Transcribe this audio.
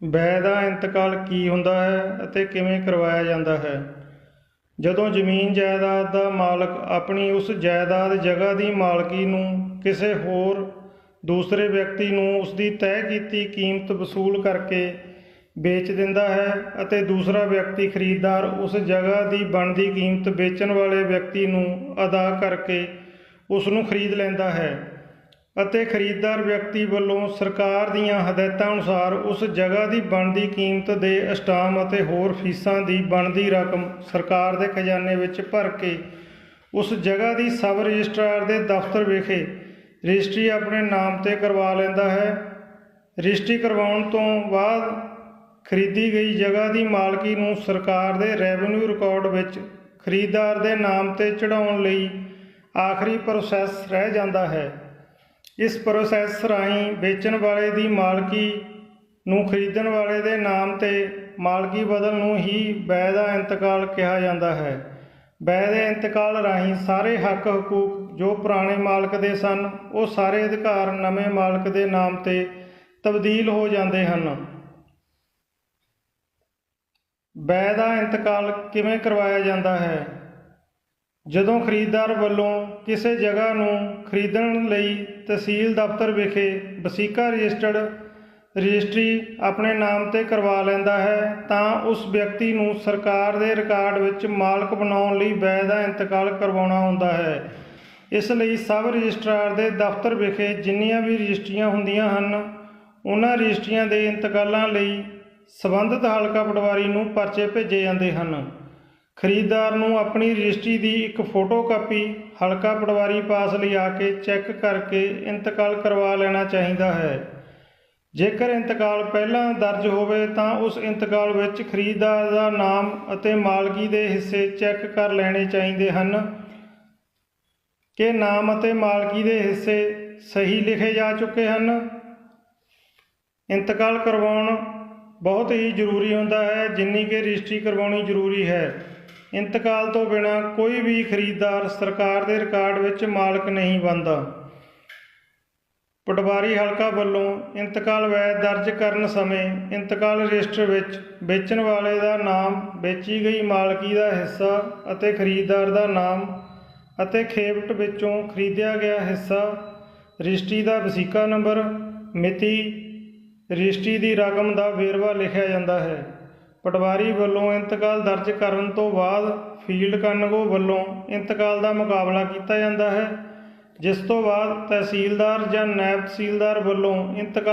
ਬੈ ਦਾ ਇੰਤਕਾਲ ਕੀ ਹੁੰਦਾ ਹੈ ਅਤੇ ਕਿਵੇਂ ਕਰਵਾਇਆ ਜਾਂਦਾ ਹੈ? ਜਦੋਂ ਜ਼ਮੀਨ ਜਾਇਦਾਦ ਦਾ ਮਾਲਕ ਆਪਣੀ ਉਸ ਜਾਇਦਾਦ ਜਗ੍ਹਾ ਦੀ ਮਾਲਕੀ ਨੂੰ ਕਿਸੇ ਹੋਰ, ਦੂਸਰੇ ਵਿਅਕਤੀ ਨੂੰ ਉਸ ਦੀ ਤੈਅ ਕੀਤੀ ਕੀਮਤ ਵਸੂਲ ਕਰਕੇ ਵੇਚ ਦਿੰਦਾ ਹੈ ਅਤੇ ਦੂਸਰਾ ਵਿਅਕਤੀ ਖਰੀਦਦਾਰ ਉਸ ਜਗ੍ਹਾ ਦੀ ਬਣਦੀ ਕੀਮਤ ਵੇਚਣ ਵਾਲੇ ਵਿਅਕਤੀ ਨੂੰ ਅਦਾ ਕਰਕੇ ਉਸ ਨੂੰ ਖਰੀਦ ਲੈਂਦਾ ਹੈ। ਅਤੇ ਖਰੀਦਦਾਰ ਵਿਅਕਤੀ ਵੱਲੋਂ ਸਰਕਾਰ ਦੀਆਂ ਹਦਾਇਤਾਂ ਅਨੁਸਾਰ ਉਸ ਜਗ੍ਹਾ ਦੀ ਬਣਦੀ ਕੀਮਤ ਦੇ ਅਸਟਾਮ ਅਤੇ ਹੋਰ ਫੀਸਾਂ ਦੀ ਬਣਦੀ ਰਕਮ ਸਰਕਾਰ ਦੇ ਖਜ਼ਾਨੇ ਵਿੱਚ ਭਰ ਕੇ ਉਸ ਜਗ੍ਹਾ ਦੀ ਸਬ ਰਜਿਸਟਰਾਰ ਦੇ ਦਫ਼ਤਰ ਵਿਖੇ ਰਜਿਸਟਰੀ ਆਪਣੇ ਨਾਮ ਤੇ ਕਰਵਾ ਲੈਂਦਾ ਹੈ। ਰਜਿਸਟਰੀ ਕਰਵਾਉਣ ਤੋਂ ਬਾਅਦ ਖਰੀਦੀ ਗਈ ਜਗ੍ਹਾ ਦੀ ਮਾਲਕੀ ਨੂੰ ਸਰਕਾਰ ਦੇ ਰੈਵਨਿਊ ਰਿਕਾਰਡ ਵਿੱਚ ਖਰੀਦਦਾਰ ਦੇ ਨਾਮ ਤੇ ਚੜਾਉਣ ਲਈ ਆਖਰੀ ਪ੍ਰੋਸੈਸ ਰਹਿ ਜਾਂਦਾ ਹੈ। ਇਸ ਪ੍ਰੋਸੈਸ ਰਾਹੀਂ ਵੇਚਣ ਵਾਲੇ ਦੀ ਮਾਲਕੀ ਨੂੰ ਖਰੀਦਣ ਵਾਲੇ ਦੇ ਨਾਮ ਤੇ ਮਾਲਕੀ ਬਦਲ ਨੂੰ ਹੀ ਬੈ ਦਾ ਇੰਤਕਾਲ ਕਿਹਾ ਜਾਂਦਾ ਹੈ। ਬੈ ਦੇ ਇੰਤਕਾਲ ਰਾਹੀਂ ਸਾਰੇ ਹੱਕ ਹਕੂਕ ਜੋ ਪੁਰਾਣੇ ਮਾਲਕ ਦੇ ਸਨ, ਉਹ ਸਾਰੇ ਅਧਿਕਾਰ ਨਵੇਂ ਮਾਲਕ ਦੇ ਨਾਮ ਤੇ ਤਬਦੀਲ ਹੋ ਜਾਂਦੇ ਹਨ। ਬੈ ਦਾ ਇੰਤਕਾਲ ਕਿਵੇਂ ਕਰਵਾਇਆ ਜਾਂਦਾ ਹੈ? ਜਦੋਂ ਖਰੀਦਦਾਰ ਵੱਲੋਂ ਕਿਸੇ ਜਗ੍ਹਾ ਨੂੰ ਖਰੀਦਣ ਲਈ ਤਹਿਸੀਲ ਦਫ਼ਤਰ ਵਿਖੇ ਵਸੀਕਾ ਰਜਿਸਟਰਡ ਰਜਿਸਟਰੀ ਆਪਣੇ ਨਾਮ ਤੇ ਕਰਵਾ ਲੈਂਦਾ ਹੈ, ਤਾਂ ਉਸ ਵਿਅਕਤੀ ਨੂੰ ਸਰਕਾਰ ਦੇ ਰਿਕਾਰਡ ਵਿੱਚ ਮਾਲਕ ਬਣਾਉਣ ਲਈ ਵੈਦ ਦਾ ਇੰਤਕਾਲ ਕਰਵਾਉਣਾ ਹੁੰਦਾ ਹੈ। ਇਸ ਲਈ ਸਬ ਰਜਿਸਟਰਾਰ ਦੇ ਦਫ਼ਤਰ ਵਿਖੇ ਜਿੰਨੀਆਂ ਵੀ ਰਜਿਸਟਰੀਆਂ ਹੁੰਦੀਆਂ ਹਨ, ਉਹਨਾਂ ਰਜਿਸਟਰੀਆਂ ਦੇ ਇੰਤਕਾਲਾਂ ਲਈ ਸਬੰਧਤ ਹਲਕਾ ਪਟਵਾਰੀ ਨੂੰ ਪਰਚੇ ਭੇਜੇ ਜਾਂਦੇ ਹਨ। ਖਰੀਦਦਾਰ ਨੂੰ ਆਪਣੀ ਰਜਿਸਟਰੀ ਦੀ ਇੱਕ ਫੋਟੋ ਕਾਪੀ ਹਲਕਾ ਪਟਵਾਰੀ ਪਾਸ ਲਿਆ ਕੇ ਚੈੱਕ ਕਰਕੇ ਇੰਤਕਾਲ ਕਰਵਾ ਲੈਣਾ ਚਾਹੀਦਾ ਹੈ। ਜੇਕਰ ਇੰਤਕਾਲ ਪਹਿਲਾਂ ਦਰਜ ਹੋਵੇ ਤਾਂ ਉਸ ਇੰਤਕਾਲ ਵਿੱਚ ਖਰੀਦਦਾਰ ਦਾ ਨਾਮ ਅਤੇ ਮਾਲਕੀ ਦੇ ਹਿੱਸੇ ਚੈੱਕ ਕਰ ਲੈਣੇ ਚਾਹੀਦੇ ਹਨ ਕਿ ਨਾਮ ਅਤੇ ਮਾਲਕੀ ਦੇ ਹਿੱਸੇ ਸਹੀ ਲਿਖੇ ਜਾ ਚੁੱਕੇ ਹਨ। ਇੰਤਕਾਲ ਕਰਵਾਉਣ ਬਹੁਤ ਹੀ ਜ਼ਰੂਰੀ ਹੁੰਦਾ ਹੈ, ਜਿੰਨੀ ਕਿ ਰਜਿਸਟਰੀ ਕਰਵਾਉਣੀ ਜ਼ਰੂਰੀ ਹੈ। ਇੰਤਕਾਲ ਤੋਂ ਬਿਨਾ ਕੋਈ ਵੀ ਖਰੀਦਦਾਰ ਸਰਕਾਰ ਦੇ ਰਿਕਾਰਡ ਵਿੱਚ ਮਾਲਕ ਨਹੀਂ ਬਣਦਾ। ਪਟਵਾਰੀ ਹਲਕਾ ਵੱਲੋਂ ਇੰਤਕਾਲ ਵੈਦ ਦਰਜ ਕਰਨ ਸਮੇਂ ਇੰਤਕਾਲ ਰਜਿਸਟਰ ਵਿੱਚ ਵੇਚਣ ਵਾਲੇ ਦਾ ਨਾਮ, ਵੇਚੀ ਗਈ ਮਾਲਕੀ ਦਾ ਹਿੱਸਾ ਅਤੇ ਖਰੀਦਦਾਰ ਦਾ ਨਾਮ ਅਤੇ ਖੇਪਟ ਵਿੱਚੋਂ ਖਰੀਦਿਆ ਗਿਆ ਹਿੱਸਾ, ਰਜਿਸਟਰੀ ਦਾ ਵਸੀਕਾ ਨੰਬਰ, ਮਿਤੀ, ਰਜਿਸਟਰੀ ਦੀ ਰਕਮ ਦਾ ਵੇਰਵਾ ਲਿਖਿਆ ਜਾਂਦਾ ਹੈ। ਪਟਵਾਰੀ ਵੱਲੋਂ ਇੰਤਕਾਲ ਦਰਜ ਕਰਨ ਤੋਂ ਬਾਅਦ ਫੀਲਡ ਕਾਨਗੋ ਵੱਲੋਂ ਇੰਤਕਾਲ ਦਾ ਮੁਕਾਬਲਾ ਕੀਤਾ ਜਾਂਦਾ ਹੈ, ਜਿਸ ਤੋਂ ਬਾਅਦ ਤਹਿਸੀਲਦਾਰ ਜਾਂ ਨਾਇਬ ਤਹਿਸੀਲਦਾਰ ਵੱਲੋਂ ਇੰਤਕਾਲ